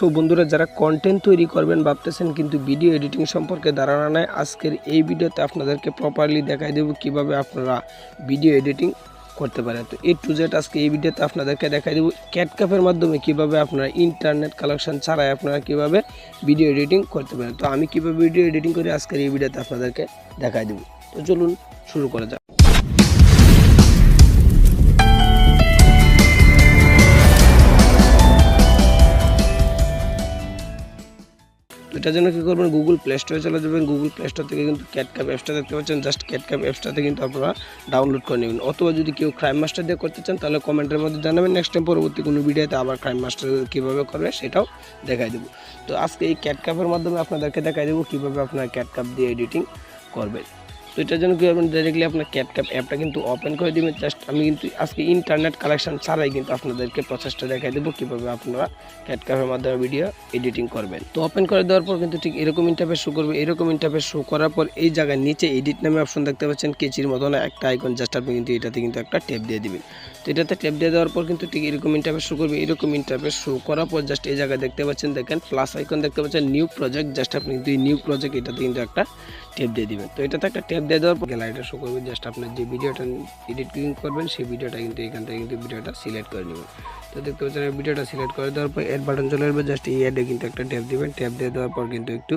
So বন্ধুরা, যারা content তৈরি করবেন ভাবতেছেন কিন্তু ভিডিও এডিটিং সম্পর্কে ধারণা নেয় আজকের এই ভিডিওতে আপনাদেরকে প্রপারলি দেখাই দেবো কীভাবে আপনারা ভিডিও এডিটিং করতে পারেন। তো এই টু জেড আজকে এই ভিডিওতে আপনাদেরকে দেখাই দেবো ক্যাটকাপের মাধ্যমে কীভাবে আপনারা ইন্টারনেট কালেকশন ছাড়াই আপনারা কীভাবে ভিডিও এডিটিং করতে পারেন। তো আমি কীভাবে ভিডিও এডিটিং করি আজকের এই ভিডিওতে আপনাদেরকে দেখাই দেবো। তো চলুন শুরু করা যাক। এটার জন্য কী করবেন? গুগল প্লে স্টোরে চলে যাবেন। গুগল প্লে স্টোর থেকে কিন্তু ক্যাটক্যাপ অ্যাপসটা দেখতে পাচ্ছেন। জাস্ট ক্যাটক্যাপ অ্যাপসটাতে কিন্তু আপনারা ডাউনলোড করে নেবেন। অথবা যদি কেউ ক্রাইম মাস্টার দিয়ে করতে চান, তাহলে কমেন্টের মধ্যে জানাবেন। নেক্সট টাইম পরবর্তী কোনো ভিডিওতে আবার ক্রাইম মাস্টার কীভাবে করবে, সেটাও দেখাই দেবো। তো আজকে এই ক্যাটক্যাপের মাধ্যমে আপনাদেরকে দেখাই দেবো কীভাবে আপনারা ক্যাটক্যাপ দিয়ে এডিটিং করবেন। তো এটার জন্য কী করবেন ডাইরেক্টলি আপনার ক্যাপক্যাপ অ্যাপটা কিন্তু ওপেন করে দেবেন। জাস্ট আমি কিন্তু আজকে ইন্টারনেট কালেকশন ছাড়াই কিন্তু আপনাদেরকে প্রসেসটা দেখাই দেবো কীভাবে আপনারা ক্যাপক্যাপের মাধ্যমে ভিডিও এডিটিং করবেন। তো ওপেন করে দেওয়ার পর কিন্তু ঠিক এরকম ইন্টারফেস শো করবে। এরকম ইন্টারফেস শো করার পর এই জায়গায় নিচে এডিট নামে অপশন দেখতে পাচ্ছেন। কেচির মতন একটা আইকন জাস্ট আপনি কিন্তু এটাতে কিন্তু একটা টেপ দিয়ে দিবেন। এটাতে ট্যাপ দিয়ে দেওয়ার পর কিন্তু ঠিক এরকম ইন্টারফেস শো করবে। এরকম ইন্টারফেস শো করার পর জাস্ট এই জায়গায় দেখতে পাচ্ছেন, দেখেন প্লাস আইকন দেখতে পাচ্ছেন নিউ প্রজেক্ট জাস্ট আপনি কিন্তু নিউ প্রজেক্ট এটাতে কিন্তু একটা ট্যাপ দিয়ে দেবেন। তো এটাতে একটা ট্যাপ দিয়ে দেওয়ার পর গ্যালারিটা শো করবে। জাস্ট আপনার যে ভিডিওটা এডিট করবেন, সেই ভিডিওটা কিন্তু এখান থেকে কিন্তু ভিডিওটা সিলেক্ট করে নেবেন। তো দেখতে পাচ্ছেন ভিডিওটা সিলেক্ট করে দেওয়ার পর এড বাটন চলে আসবে জাস্ট এই অ্যাডে কিন্তু একটা ট্যাপ দিবেন। ট্যাপ দিয়ে দেওয়ার পর কিন্তু একটু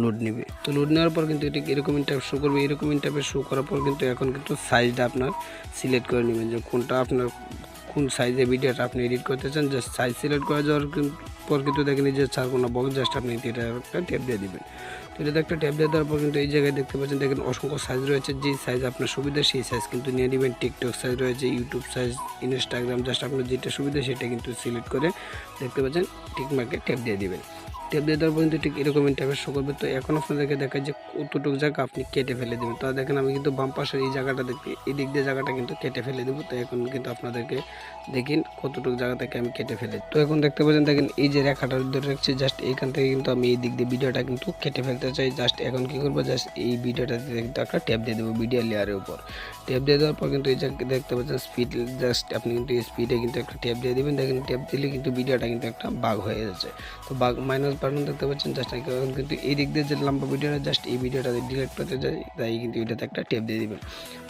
লোড নেবে। তো লোড নেওয়ার পর কিন্তু এটি এরকম ইন্টারফ শো করবে। এরকম ইন্টারফেস শো করার পর কিন্তু এখন কিন্তু সাইজটা আপনার সিলেক্ট করে নেবেন। যে কোনটা আপনার, কোন সাইজে ভিডিওটা আপনি এডিট করতে চান জাস্ট সাইজ সিলেক্ট করে যাওয়ার পর কিন্তু দেখেন যে চার কোনো বক্স জাস্ট আপনি এটা একটা ট্যাপ দিয়ে দিবেন। তো একটা ট্যাব দিয়ে দেওয়ার পর কিন্তু এই জায়গায় দেখতে পাচ্ছেন, দেখেন অসংখ্য সাইজ রয়েছে। যে সাইজ আপনার সুবিধা, সেই সাইজ কিন্তু নিয়ে নেবেন। টিকটক সাইজ রয়েছে ইউটিউব সাইজ ইনস্টাগ্রাম জাস্ট আপনার যেটা সুবিধা সেটা কিন্তু সিলেক্ট করে দেখতে পাচ্ছেন টিকমার্কে ট্যাপ দিয়ে দেবেন। ট্যাপ দিয়ে দেওয়ার পর কিন্তু ঠিক এরকম ইন্টারফেস শো করবে। তো এখন আপনাদেরকে দেখায় যে কতটুকু জায়গা আপনি কেটে ফেলে দেবেন। তো দেখেন আমি কিন্তু বাম পাশের এই জায়গাটা দেখি এই দিক দিয়ে জায়গাটা কিন্তু কেটে ফেলে দেবো। তো এখন কিন্তু আপনাদেরকে দেখিন কতটুকু জায়গা থেকে আমি কেটে ফেলে। তো এখন দেখতে পাচ্ছেন, দেখেন এই যে রেখাটা ধরে রাখছি, জাস্ট এইখান থেকে কিন্তু আমি এই দিক দিয়ে ভিডিওটা কিন্তু কেটে ফেলতে চাই। জাস্ট এখন কি করব, জাস্ট এই ভিডিওটাতে কিন্তু একটা ট্যাপ দিয়ে দেবো ভিডিও লেয়ারের উপর। ট্যাপ দিয়ে দেওয়ার পর কিন্তু এই যে দেখতে পাচ্ছেন স্পিড জাস্ট আপনি কিন্তু এই স্পিডে কিন্তু একটা ট্যাপ দিয়ে দেবেন। দেখেন ট্যাপ দিলে কিন্তু ভিডিওটা কিন্তু একটা বাঘ হয়ে যাচ্ছে। তো বাঘ মাইনাস বাটন দেখতে পাচ্ছেন, জাস্ট এখন কিন্তু এই দিক দিয়ে যে লম্বা ভিডিওটা, জাস্ট এই ভিডিওটা ডিলেট করতে যাই তাই কিন্তু এটাতে একটা ট্যাপ দিয়ে দেবেন।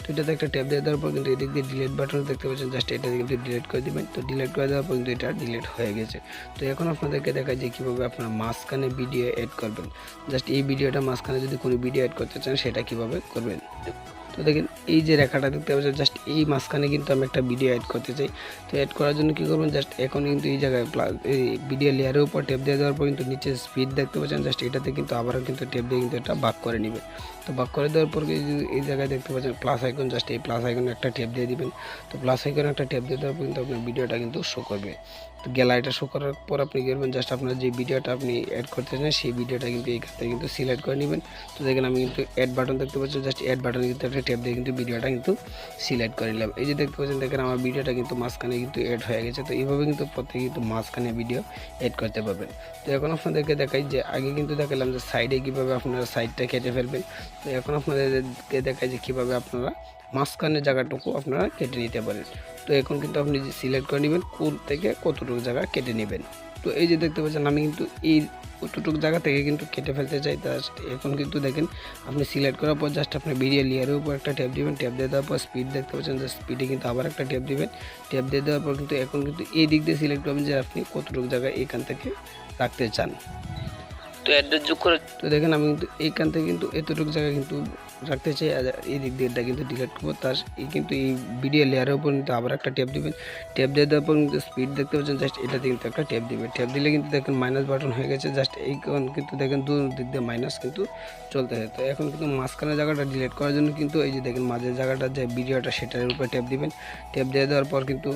তো এটাতে একটা ট্যাপ দিয়ে দেওয়ার পর কিন্তু এদিক দিক দিয়ে ডিলিট বাটন দেখতে পাচ্ছেন জাস্ট এটা কিন্তু ডিলেট করে দেবেন। তো ডিলেট করে দেওয়ার পর কিন্তু এটা ডিলেট হয়ে গেছে। তো এখন আপনাদেরকে দেখায় যে কীভাবে আপনার মাঝখানে ভিডিও অ্যাড করবেন। জাস্ট এই ভিডিওটা মাঝখানে যদি কোনো ভিডিও অ্যাড করতে চান, সেটা কীভাবে করবেন? তো দেখেন, এই যে রেখাটা দেখতে পাচ্ছেন জাস্ট এই মাঝখানে কিন্তু আমি একটা ভিডিও অ্যাড করতে চাই। তো অ্যাড করার জন্য কী করবেন জাস্ট এখন কিন্তু এই জায়গায় প্লা- এই ভিডিও লেয়ারের উপর টেপ দিয়ে দেওয়ার পর কিন্তু নিচে স্পিড দেখতে পাচ্ছেন জাস্ট এটাতে কিন্তু আবারও কিন্তু টেপ দিয়ে কিন্তু এটা বাক করে নেবে তো বাক করে দেওয়ার পর এই জায়গায় দেখতে পাচ্ছেন প্লাস আইকন জাস্ট এই প্লাস আইকনে একটা টেপ দিয়ে দিবেন। তো প্লাস আইকনে একটা টেপ দিয়ে দেওয়ার পর কিন্তু আপনার ভিডিওটা কিন্তু শো করবে। তো গ্যালারিটা শো করার পর আপনি করবেন জাস্ট আপনার যে ভিডিওটা আপনি অ্যাড করতে চান, সেই ভিডিওটা কিন্তু এইখান থেকে কিন্তু সিলেক্ট করে নেবেন। তো দেখেন আমি কিন্তু অ্যাড বাটন দেখতে পাচ্ছি জাস্ট অ্যাড বাটনে কিন্তু একটা ট্যাপ দিয়ে কিন্তু ভিডিওটা কিন্তু সিলেক্ট করে নিলাম। এই যে দেখতে পাচ্ছেন, দেখেন আমার ভিডিওটা কিন্তু মাঝখানে কিন্তু অ্যাড হয়ে গেছে, তো এইভাবে কিন্তু প্রত্যেকে কিন্তু মাঝখানে ভিডিও অ্যাড করতে পারবেন। তো এখন আপনাদেরকে দেখাই যে, আগে কিন্তু দেখালাম যে সাইডে কীভাবে আপনারা সাইডটা কেটে ফেলবেন। তো এখন আপনাদেরকে দেখাই যে কীভাবে আপনারা মাঝখানের জায়গাটুকু আপনারা কেটে নিতে পারেন। তো এখন কিন্তু আপনি যে সিলেক্ট করে নেবেন কোন থেকে কতটুকু জায়গা কেটে নেবেন। তো এই যে দেখতে পাচ্ছেন আমি কিন্তু এই কতটুকু জায়গা থেকে কিন্তু কেটে ফেলতে চাই। তা এখন কিন্তু দেখেন আপনি সিলেক্ট করার পর জাস্ট আপনি ভিডিও লেয়ারের উপর একটা ট্যাপ দিবেন। ট্যাপ দিয়ে দেওয়ার পর স্পিড দেখতে পাচ্ছেন যে স্পিডে কিন্তু আবার একটা ট্যাপ দিবেন। ট্যাপ দিয়ে দেওয়ার পর কিন্তু এখন কিন্তু এই দিক দিয়ে সিলেক্ট করবেন যে আপনি কতটুকু জায়গা এখান থেকে রাখতে চান। তো অ্যাড্রেস যোগ করে তো দেখেন আমি কিন্তু এইখান থেকে কিন্তু এতটুকু জায়গা কিন্তু রাখতে চাই এই দিক দিয়ে এটা কিন্তু ডিলিট করব। তার এই কিন্তু এই ভিডিও লেয়ারের উপর কিন্তু আবার একটা ট্যাপ দিবেন। ট্যাপ দিয়ে দেওয়ার পর কিন্তু স্পিড দেখতে পাচ্ছেন জাস্ট এটাতে কিন্তু একটা ট্যাপ দিবেন। ট্যাপ দিলে কিন্তু দেখেন মাইনাস বাটন হয়ে গেছে জাস্ট এই কিন্তু দেখেন দু দিক দিয়ে মাইনাস কিন্তু চলতেছে তো এখন কিন্তু মাঝখানে জায়গাটা ডিলিট করার জন্য কিন্তু এই যে দেখেন মাঝের জায়গাটা যে ভিডিওটা সেটার উপরে ট্যাপ দিবেন। ট্যাপ দিয়ে দেওয়ার পর কিন্তু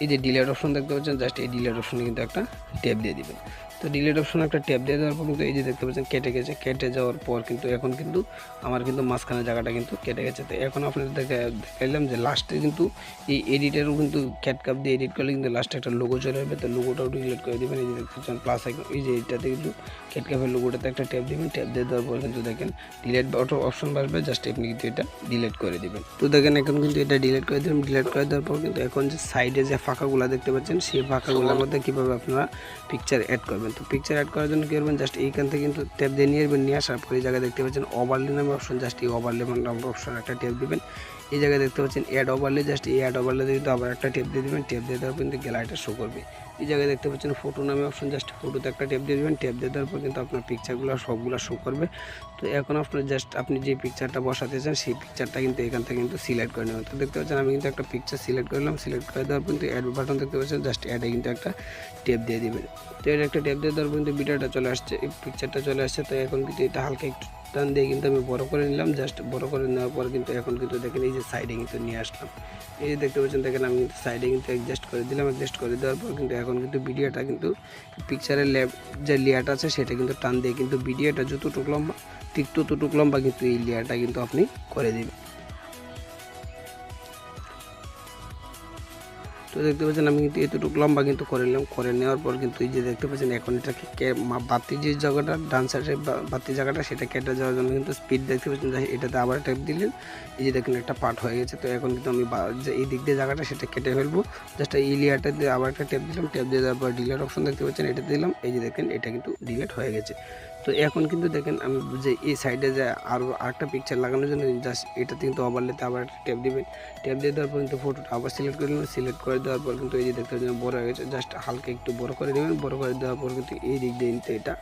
এই যে ডিলেট অপশন দেখতে পাচ্ছেন জাস্ট এই ডিলেট অপশনে কিন্তু একটা ট্যাপ দিয়ে দিবেন। তো ডিলেট অপশনে একটা ট্যাপ দিয়ে দেওয়ার পর কিন্তু এই যে দেখতে পাচ্ছেন, কেটে গেছে। কেটে যাওয়ার পর কিন্তু এখন কিন্তু আমার কিন্তু মাঝখানে জায়গাটা কিন্তু কেটে গেছে। তো এখন আপনাদের দেখা- দেখাইলাম যে লাস্টে কিন্তু এই এডিটারও কিন্তু ক্যাটকাপ দিয়ে এডিট করলে কিন্তু লাস্টে একটা লোগো চলে আসবে। তো লোগোটাও ডিলেট করে দেবেন। এই যে দেখতে পাচ্ছেন প্লাস এই যে এটাতে কিন্তু ক্যাটকাপের লোগোটাতে একটা ট্যাপ দিবেন। ট্যাপ দিয়ে দেওয়ার পর কিন্তু দেখেন ডিলেট অটো অপশন বাসবে জাস্ট আপনি কিন্তু এটা ডিলেট করে দিবেন। তো দেখেন, এখন কিন্তু এটা ডিলেট করে দেবেন ডিলেট করে দেওয়ার পর কিন্তু এখন যে সাইডে যে ফাঁকাগুলো দেখতে পাচ্ছেন, সেই ফাঁকাগুলোর মধ্যে কীভাবে আপনারা পিকচার অ্যাড করবেন? তো পিকচার অ্যাড করার জন্য কী করবেন? জাস্ট এইখান থেকে কিন্তু ট্যাপ দিয়ে নিয়ে আসবেন, নিয়ে আসার পরে জায়গায় দেখতে পাচ্ছেন ওভারলি নামে অপশন জাস্ট এই ওভারলি নামে অপশন একটা ট্যাপ দিবেন। এই জায়গায় দেখতে পাচ্ছেন অ্যাড ওভারলে জাস্ট এই অ্যাড ওভারলে কিন্তু আবার একটা টেপ দিয়ে দেবেন টেপ দিয়ে দেওয়ার পর কিন্তু গ্যালারিটা শো করবে। এই জায়গায় দেখতে পাচ্ছেন ফটো নামে অপশন জাস্ট ফটোতে একটা টেপ দিয়ে দেবেন টেপ দিয়ে দেওয়ার পর কিন্তু আপনার পিকচারগুলো সবগুলো শো করবে। তো এখন আপনার জাস্ট আপনি যে পিকচারটা বসাতে চান, সেই পিকচারটা কিন্তু এখান থেকে কিন্তু সিলেক্ট করে নেবেন। তো দেখতে পাচ্ছেন আমি কিন্তু একটা পিকচার সিলেক্ট করলাম সিলেক্ট করে দেওয়ার কিন্তু অ্যাড বাটন দেখতে পাচ্ছেন জাস্ট অ্যাডে কিন্তু একটা টেপ দিয়ে দিবেন। তো এটা একটা টেপ দিয়ে দেওয়ার কিন্তু ভিডিওটা চলে আসছে পিকচারটা চলে আসছে, তো এখন কিন্তু এটা হালকা একটু টান দিয়ে কিন্তু আমি বড় করে নিলাম জাস্ট বড় করে নেওয়ার পর কিন্তু এখন কিন্তু দেখেন এই যে সাইডে কিন্তু নিয়ে আসলাম। এই যে দেখতে পাচ্ছেন, দেখেন আমি কিন্তু সাইডে কিন্তু অ্যাডজাস্ট করে দিলাম অ্যাডজাস্ট করে দেওয়ার পর কিন্তু এখন কিন্তু ভিডিওটা কিন্তু পিকচারের ল্যাপ যে লেয়ারটা আছে, সেটা কিন্তু টান দিয়ে কিন্তু ভিডিওটা যতটুকু লম্বা, ঠিক ততটুকু লম্বা কিন্তু এই লেয়ারটা কিন্তু আপনি করে দিবেন। তো দেখতে পাচ্ছেন আমি কিন্তু এতটুকু লম্বা কিন্তু করে নিলাম, করে নেওয়ার পর কিন্তু এই যে দেখতে পাচ্ছেন এখন এটাকে বাতি যে জায়গাটা ডান সাইডে বাতি জায়গাটা, সেটা কেটে যাওয়ার জন্য কিন্তু স্পিড দেখতে পাচ্ছেন। এটাতে আবার টেপ দিলেন। এই যে দেখেন একটা পার্ট হয়ে গেছে। তো এখন কিন্তু আমি এই দিক দিয়ে জায়গাটা, সেটা কেটে ফেলব। জাস্ট এই লেয়ারটা দিয়ে আবার একটা টেপ দিলাম। টেপ দিয়ে দেওয়ার পর ডিলেট অপশন দেখতে পাচ্ছেন এটা দিলাম। এই যে দেখেন, এটা কিন্তু ডিলেট হয়ে গেছে। তো এখন কিন্তু দেখেন আমি যে এই সাইডে যে আরও আরেকটা পিকচার লাগানোর জন্য জাস্ট এটাতে কিন্তু আবার ওভারলেতে আবার একটা ট্যাপ দিবেন। ট্যাপ দিয়ে দেওয়ার পর কিন্তু ফটোটা আবার সিলেক্ট করে নেবেন। সিলেক্ট করে দেওয়ার পর কিন্তু এই যে দেখতে পাচ্ছেন বড় হয়ে গেছে। জাস্ট হালকা একটু বড় করে দেবেন বড় করে দেওয়ার পর কিন্তু এই দিক দিয়ে কিন্তু এটা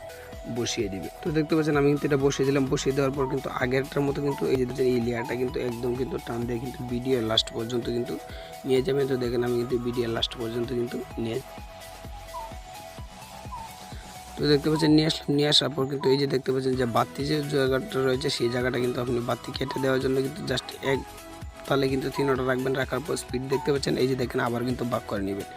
বসিয়ে দিবে। তো দেখতে পাচ্ছেন আমি কিন্তু এটা বসিয়ে দিলাম। বসিয়ে দেওয়ার পর কিন্তু আগেরটার মতো কিন্তু এই যে দেখছেন এই লেয়ারটা কিন্তু একদম কিন্তু টান দিয়ে কিন্তু ভিডিও লাস্ট পর্যন্ত কিন্তু নিয়ে যাবেন। তো দেখেন আমি কিন্তু ভিডিও লাস্ট পর্যন্ত কিন্তু নিয়ে তো দেখতে পাচ্ছেন, নিয়ে আসলাম নিয়ে আসার পর কিন্তু এই যে দেখতে পাচ্ছেন যে বাতি যে জায়গাটা রয়েছে, সেই জায়গাটা কিন্তু আপনি বাতি কেটে দেওয়ার জন্য কিন্তু জাস্ট এক তাহলে কিন্তু তিন ওটা রাখবেন, রাখার পর স্পিড দেখতে পাচ্ছেন। এই যে দেখেন, আবার কিন্তু বাক করে নেবেন।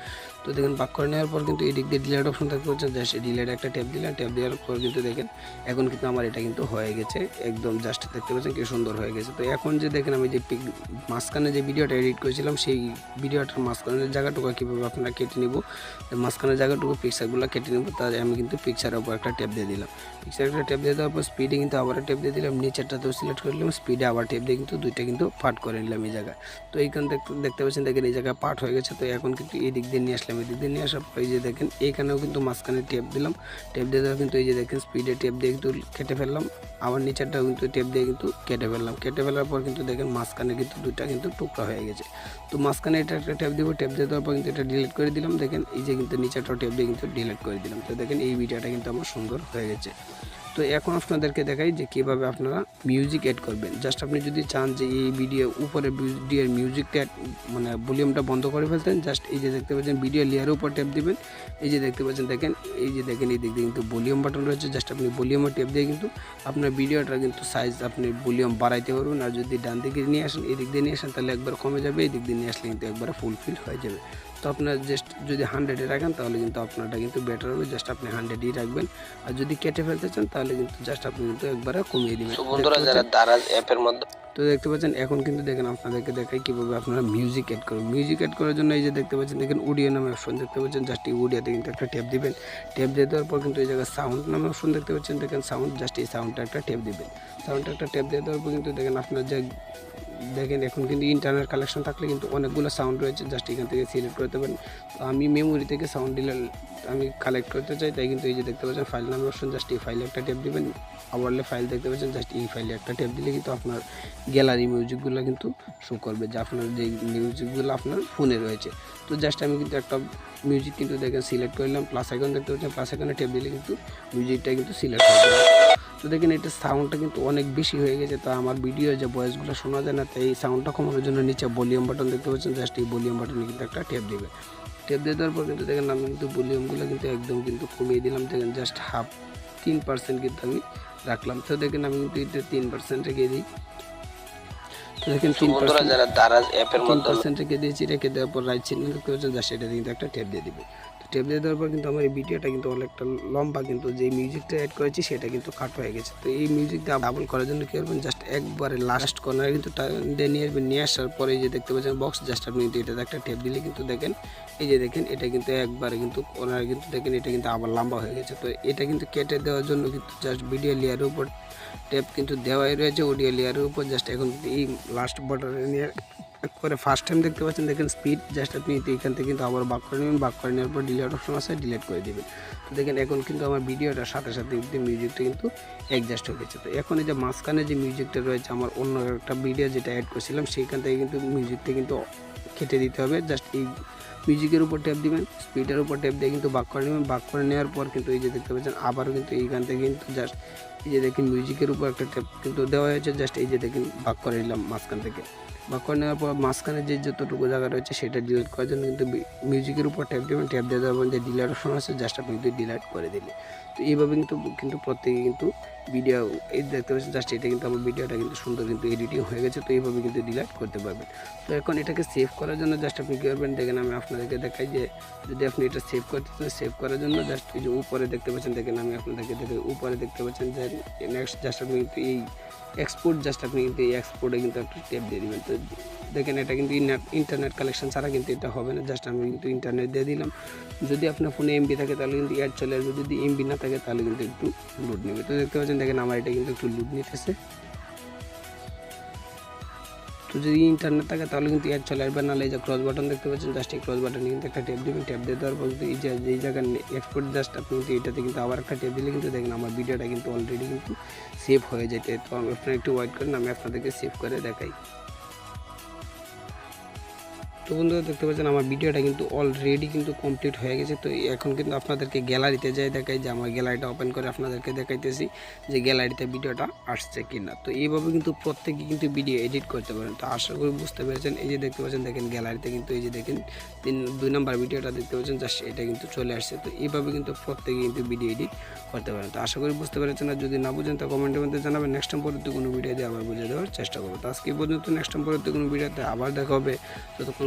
তো দেখেন, বাক করে নেওয়ার পর কিন্তু এই দিক দিয়ে ডিলেট অপশন থাকতে পাচ্ছেন জাস্ট ডিলেট একটা ট্যাপ দিলাম। ট্যাপ দেওয়ার পর কিন্তু দেখেন, এখন কিন্তু আমার এটা কিন্তু হয়ে গেছে। একদম জাস্ট দেখতে পাচ্ছেন কি সুন্দর হয়ে গেছে। তো এখন যে দেখেন, আমি যে পিক মাঝখানে যে ভিডিওটা এডিট করেছিলাম, সেই ভিডিওটার মাঝখানের জায়গাটুকু কীভাবে আপনারা কেটে নিব মাঝখানের জায়গাটুকু পিকচারগুলো কেটে নেব, তার আমি কিন্তু পিকচারের উপর একটা ট্যাপ দিয়ে দিলাম। পিকচার একটা ট্যাপ দিয়ে দেওয়ার পর স্পিডে কিন্তু আবার ট্যাপ দিয়ে দিলাম, নিচেরটাতেও সিলেক্ট করে নিলাম স্পিডে আবার ট্যাপ দিয়ে কিন্তু দুইটা কিন্তু পার্ট করে নিলাম এই জায়গায়। তো এইখান দেখতে দেখতে পাচ্ছেন, দেখেন এই জায়গায় পার্ট হয়ে গেছে। তো এখন কিন্তু এই দিক দিয়ে নিয়ে আসলাম দিক দিয়ে নিয়ে আসার এই যে দেখেন, এইখানেও কিন্তু মাঝখানে টেপ দিলাম। টেপ দিয়ে কিন্তু এই যে দেখেন স্পিডে টেপ দিয়ে কিন্তু কেটে ফেললাম। আবার নিচেরটাও কিন্তু টেপ দিয়ে কিন্তু কেটে ফেললাম। কেটে ফেলার পর কিন্তু দেখেন, মাঝখানে কিন্তু দুইটা কিন্তু টুকরা হয়ে গেছে। তো মাঝখানে এটা একটা টেপ দিব। টেপ দিয়ে দেওয়ার পর কিন্তু এটা ডিলিট করে দিলাম। দেখেন, এই যে কিন্তু নিচেরটাও টেপ দিয়ে কিন্তু ডিলিট করে দিলাম। তো দেখেন, এই ভিডিওটা কিন্তু আমার সুন্দর হয়ে গেছে। তো এখন আপনাদেরকে দেখাই যে কীভাবে আপনারা মিউজিক অ্যাড করবেন। জাস্ট আপনি যদি চান যে এই ভিডিও উপরে ভিডিওর মিউজিকটা মানে ভলিউমটা বন্ধ করে ফেলতেন জাস্ট এই যে দেখতে পাচ্ছেন ভিডিও লেয়ারের উপর ট্যাপ দিবেন। এই যে দেখতে পাচ্ছেন, দেখেন, এই যে দেখেন, এই দিক দিয়ে কিন্তু ভলিউম বাটন রয়েছে। জাস্ট আপনি ভলিউমের ট্যাপ দিয়ে কিন্তু আপনার ভিডিওটা কিন্তু সাইজ আপনি ভলিউম বাড়াইতে পারবেন। আর যদি ডান দিকে নিয়ে আসেন, এই দিক দিয়ে নিয়ে আসেন, তাহলে একবার কমে যাবে। এই দিক দিয়ে নিয়ে আসলে কিন্তু একবারে ফুলফিল হয়ে যাবে। তো আপনার জাস্ট যদি হান্ড্রেডে রাখেন তাহলে কিন্তু আপনারটা কিন্তু বেটার হবে। জাস্ট আপনি হান্ড্রেডই রাখবেন। আর যদি কেটে ফেলতে চান তাহলে কিন্তু জাস্ট আপনি কিন্তু একবারে কমিয়ে দেবেন। বন্ধুরা যারা দারাজ অ্যাপের মধ্যে তো দেখতে পাচ্ছেন এখন কিন্তু দেখেন আপনাদেরকে দেখাই কীভাবে আপনারা মিউজিক অ্যাড করবেন। মিউজিক অ্যাড করার জন্য এই যে দেখতে পাচ্ছেন দেখেন অডিও নামে অপশন দেখতে পাচ্ছেন। জাস্ট এই অডিওতে কিন্তু একটা ট্যাপ দিবেন। ট্যাপ দিয়ে দেওয়ার পর কিন্তু এই জায়গায় সাউন্ড নামে অপশন দেখতে পাচ্ছেন। দেখেন সাউন্ড জাস্ট এই সাউন্ডটা একটা ট্যাপ দিবেন। সাউন্ডটা একটা ট্যাপ দিয়ে দেওয়ার পর কিন্তু দেখেন আপনার যে দেখেন, এখন কিন্তু ইন্টারনেট কালেকশন থাকলে কিন্তু অনেকগুলো সাউন্ড রয়েছে জাস্ট এখান থেকে সিলেক্ট করতে পারেন তো আমি মেমোরি থেকে সাউন্ড ডিলার আমি কালেক্ট করতে চাই, তাই কিন্তু এই যে দেখতে পাচ্ছেন ফাইল নামে অপশন জাস্ট এই ফাইলে একটা ট্যাপ দেবেন। আবারলে ফাইল দেখতে পাচ্ছেন জাস্ট এই ফাইলে একটা ট্যাপ দিলে কিন্তু আপনার গ্যালারি মিউজিকগুলো কিন্তু শো করবে, যে আপনার যে মিউজিকগুলো আপনার ফোনে রয়েছে। তো জাস্ট আমি কিন্তু একটা মিউজিক কিন্তু দেখেন সিলেক্ট করলাম প্লাস আইকন দেখতে পাচ্ছেন প্লাস আইকনে ট্যাপ দিলে কিন্তু মিউজিকটা কিন্তু সিলেক্ট হয়ে যাবে। তো দেখেন এটা সাউন্ডটা কিন্তু অনেক বেশি হয়ে গেছে। তো আমার ভিডিও যে ভয়েসগুলো শোনা যায় না তাই এই সাউন্ডটা কমানোর জন্য নিচে ভলিউম বাটন দেখতে পাচ্ছেন জাস্ট এই ভলিউম বাটনে কিন্তু একটা ট্যাপ দেবে। ট্যাপ দিয়ে দেওয়ার পর কিন্তু দেখেন আমি কিন্তু ভলিউমগুলো কিন্তু একদম কিন্তু কমিয়ে দিলাম। দেখেন জাস্ট হাফ তিন পার্সেন্ট কিন্তু আমি রাখলাম। তো দেখেন আমি কিন্তু এটা তিন পার্সেন্ট রেখে দিই। দেখেন তিন পার্সেন্ট যারা দারাজ অ্যাপের তিন মধ্যে পার্সেন্ট রেখে দিয়েছি রেখে দেওয়ার পর রাইট সিগন্যাল পাচ্ছেন জাস্ট এটা কিন্তু একটা ট্যাপ দিয়ে দিবে। তো ট্যাপ দিয়ে দেওয়ার পর কিন্তু আমার এই ভিডিওটা কিন্তু অনেকটা লম্বা কিন্তু যে মিউজিকটা অ্যাড করেছি সেটা কিন্তু কাট হয়ে গেছে। তো এই মিউজিকটা ডাবল করার জন্য কী করবেন? জাস্ট একবারে লাস্ট কর্নারে কিন্তু নিয়ে আসবেন। নিয়ে আসার পরে যে দেখতে পাচ্ছেন বক্স জাস্ট আপনি কিন্তু এটাতে একটা টেপ দিলে কিন্তু দেখেন, এই যে দেখেন, এটা কিন্তু একবারে কিন্তু কর্নারে কিন্তু দেখেন, এটা কিন্তু আবার লম্বা হয়ে গেছে। তো এটা কিন্তু কেটে দেওয়ার জন্য কিন্তু জাস্ট ভিডিও লেয়ারের উপর টেপ কিন্তু দেওয়াই রয়েছে অডিও লেয়ারের উপর। জাস্ট এখন এই লাস্ট বাটনে নিয়ে করে ফার্স্ট টাইম দেখতে পাচ্ছেন, দেখেন স্পিড জাস্ট আপনি এখান থেকে কিন্তু আবার বাক করে নেবেন বাক করে নেওয়ার পর ডিলেট অপশন আছে ডিলিট করে দেবেন। দেখেন এখন কিন্তু আমার ভিডিওটার সাথে সাথে কিন্তু মিউজিকটা কিন্তু অ্যাডজাস্ট হয়ে গেছে। তো এখন এই যে মাঝখানে যে মিউজিকটা রয়েছে, আমার অন্য একটা ভিডিও যেটা অ্যাড করছিলাম, সেইখান থেকে কিন্তু মিউজিকটা কিন্তু কেটে দিতে হবে। জাস্ট এই মিউজিকের উপর ট্যাপ দিবেন স্পিডের উপর ট্যাপ দিয়ে কিন্তু বাক করে নেবেন। বাক করে নেওয়ার পর কিন্তু এই যে দেখতে পাচ্ছেন, আবারও কিন্তু এইখান থেকে কিন্তু জাস্ট এই যে দেখেন মিউজিকের উপর একটা ট্যাপ কিন্তু দেওয়া হয়েছে জাস্ট এই যে দেখেন বাক করে নিলাম মাঝখান থেকে। বাক করে নেওয়ার পর মাঝখানে যে যতটুকু জায়গা রয়েছে সেটা ডিলিট করার জন্য কিন্তু মিউজিকের উপর ট্যাপ দেবেন ট্যাপ দিয়ে দেওয়ার যে ডিলার অপশন আছে জাস্ট আপনি ডিলিট করে দিলে তো এইভাবে কিন্তু কিন্তু প্রত্যেকে কিন্তু ভিডিও এই দেখতে পাচ্ছেন জাস্ট এটা কিন্তু আমার ভিডিওটা কিন্তু সুন্দর কিন্তু এডিটিং হয়ে গেছে, তো এইভাবে কিন্তু ডিলাইট করতে পারবেন। তো এখন এটাকে সেভ করার জন্য জাস্ট আপনি কী করবেন, দেখেন আমি আপনাদেরকে দেখাই যে, যদি আপনি এটা সেভ করতে চান সেভ করার জন্য জাস্ট এই যে উপরে দেখতে পাচ্ছেন, দেখেন আমি আপনাদেরকে দেখে উপরে দেখতে পাচ্ছেন যে নেক্সট জাস্ট আপনি কিন্তু এই এক্সপোর্ট জাস্ট আপনি কিন্তু এই এক্সপোর্টে কিন্তু একটা টেপ দিয়ে দিবেন। তো দেখেন, এটা কিন্তু ইন্টারনেট কালেকশন ছাড়া কিন্তু এটা হবে না। জাস্ট আমি কিন্তু ইন্টারনেট দিয়ে দিলাম। যদি আপনার ফোনে এমবি থাকে, তাহলে কিন্তু অ্যাড চলে আসবে। যদি এমবি না থাকে, তাহলে কিন্তু একটু লুট নেবে। তো দেখতে পাচ্ছেন, দেখেন, আমার এটা কিন্তু একটু লুট নিতেছে। তো যদি ইন্টারনেট থাকে, তাহলে কিন্তু অ্যাড চলে আসবে। নাহলে এই যে ক্রস বাটন দেখতে পাচ্ছেন জাস্ট এই ক্রস বাটনে কিন্তু একটা ট্যাপ দেবেন। ট্যাপ দিয়ে দেওয়ার পর কিন্তু এই যে, যেই জায়গায় এক্সপোর্ট জাস্ট আপনি কিন্তু এটাতে কিন্তু আবার একটা ট্যাপ দিলে কিন্তু দেখেন, আমার ভিডিওটা কিন্তু অলরেডি কিন্তু সেভ হয়ে যেতে। তো আপনারা একটু ওয়েট করেন, আমি আপনাদেরকে সেভ করে দেখাই। তো বন্ধুরা দেখতে পাচ্ছেন আমার ভিডিওটা কিন্তু অলরেডি কিন্তু কমপ্লিট হয়ে গেছে। তো এখন কিন্তু আপনাদেরকে গ্যালারিতে যাই দেখাই যে আমার গ্যালারিটা ওপেন করে আপনাদেরকে দেখাইতেছি যে গ্যালারিতে ভিডিওটা আসছে কি না তো এইভাবে কিন্তু প্রত্যেকে কিন্তু ভিডিও এডিট করতে পারেন। তো আশা করি বুঝতে পেরেছেন। এই যে দেখতে পাচ্ছেন, দেখেন গ্যালারিতে কিন্তু এই যে দেখেন, তিন, দুই নাম্বার ভিডিওটা দেখতে পাচ্ছেন জাস্ট এটা কিন্তু চলে আসছে। তো এইভাবে কিন্তু প্রত্যেকে কিন্তু ভিডিও এডিট করতে পারেন। তো আশা করি বুঝতে পেরেছেন। আর যদি না বুঝেন, তো কমেন্টের মধ্যে জানাবেন। নেক্সট টাইম পরবর্তী কোনো ভিডিও দিয়ে আবার বুঝে দেওয়ার চেষ্টা করব। তো আজকে পর্যন্ত নেক্সট টাইম পরবর্তী কোনো ভিডিওতে আবার দেখা হবে। ততক্ষণ